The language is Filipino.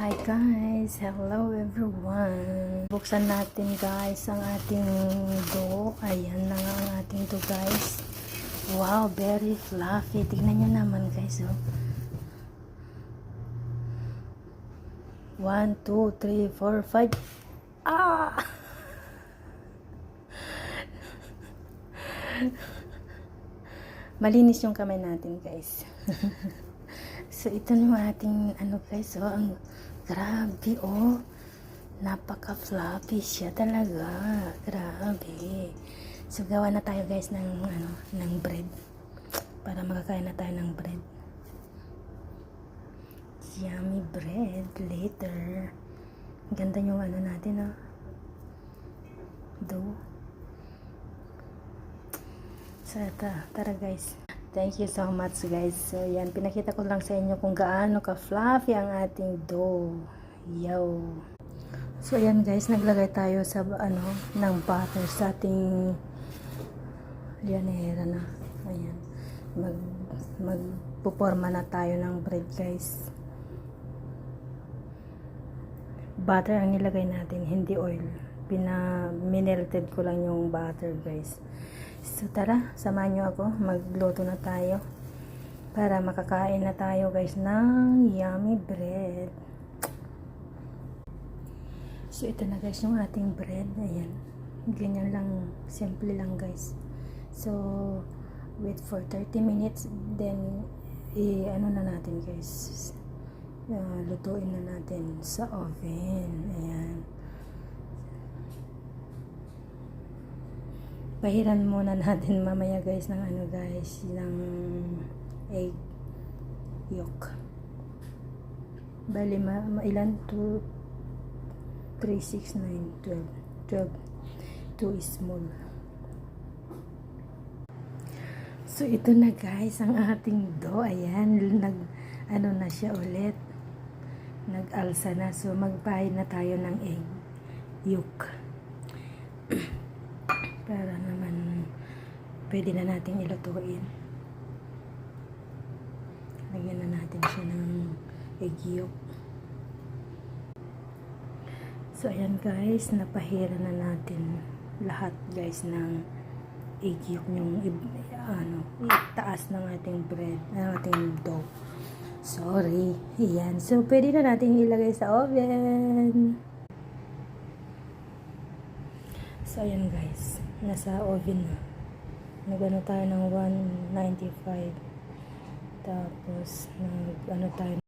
Hi guys! Hello everyone! Buksan natin guys ang ating do. Ayan na nga ang ating do guys. Wow! Very fluffy. Tignan nyo naman guys. Oh. One, two, three, four, five. Ah! Malinis yung kamay natin guys. so ito yung ating ano guys oh. Ang grabe oh. Napaka fluffy siya talaga. Grabe. So gawa na tayo guys ng ano ng bread. Para makakain na tayo ng bread. Yummy bread later. Ganda yung ano natin oh. Dough. So, tara, tara guys. Thank you so much guys. So, yan. Pinakita ko lang sa inyo kung gaano ka-fluffy ang ating dough. Yo! So, ayan guys. Naglagay tayo sa, ano, ng butter sa ating lianera na. Ayan. Mag, magpuporma na tayo ng bread guys. Butter ang nilagay natin, hindi oil. Pina, minelted ko lang yung butter guys. So tara, samahan nyo ako. Magluto na tayo. Para makakain na tayo guys ng yummy bread. So ito na guys yung ating bread. Ayan. Ganyan lang. Simple lang guys. So wait for 30 minutes. Then i ano na natin guys. Uh, lutuin na natin sa oven. Ayan. Pahiran muna natin mamaya guys ng ano guys ng egg yolk. Bali ma, ma ilan? 2 3, 6, 9, 12 12 2 small. So ito na guys ang ating dough. Ayan nag ano na siya ulit. Nag-alsa na. So magpahid na tayo ng egg yolk pwede na natin ilutuin lagyan na natin siya ng egg so ayan guys. Napahira na natin lahat guys ng egg yolk yung ano, itaas ng ating bread ng ating dough. Sorry. Ayan. So pwede na natin ilagay sa oven. So, ayan guys. Nasa oven na. Nag-ano tayo ng 195. Tapos, nag-ano tayo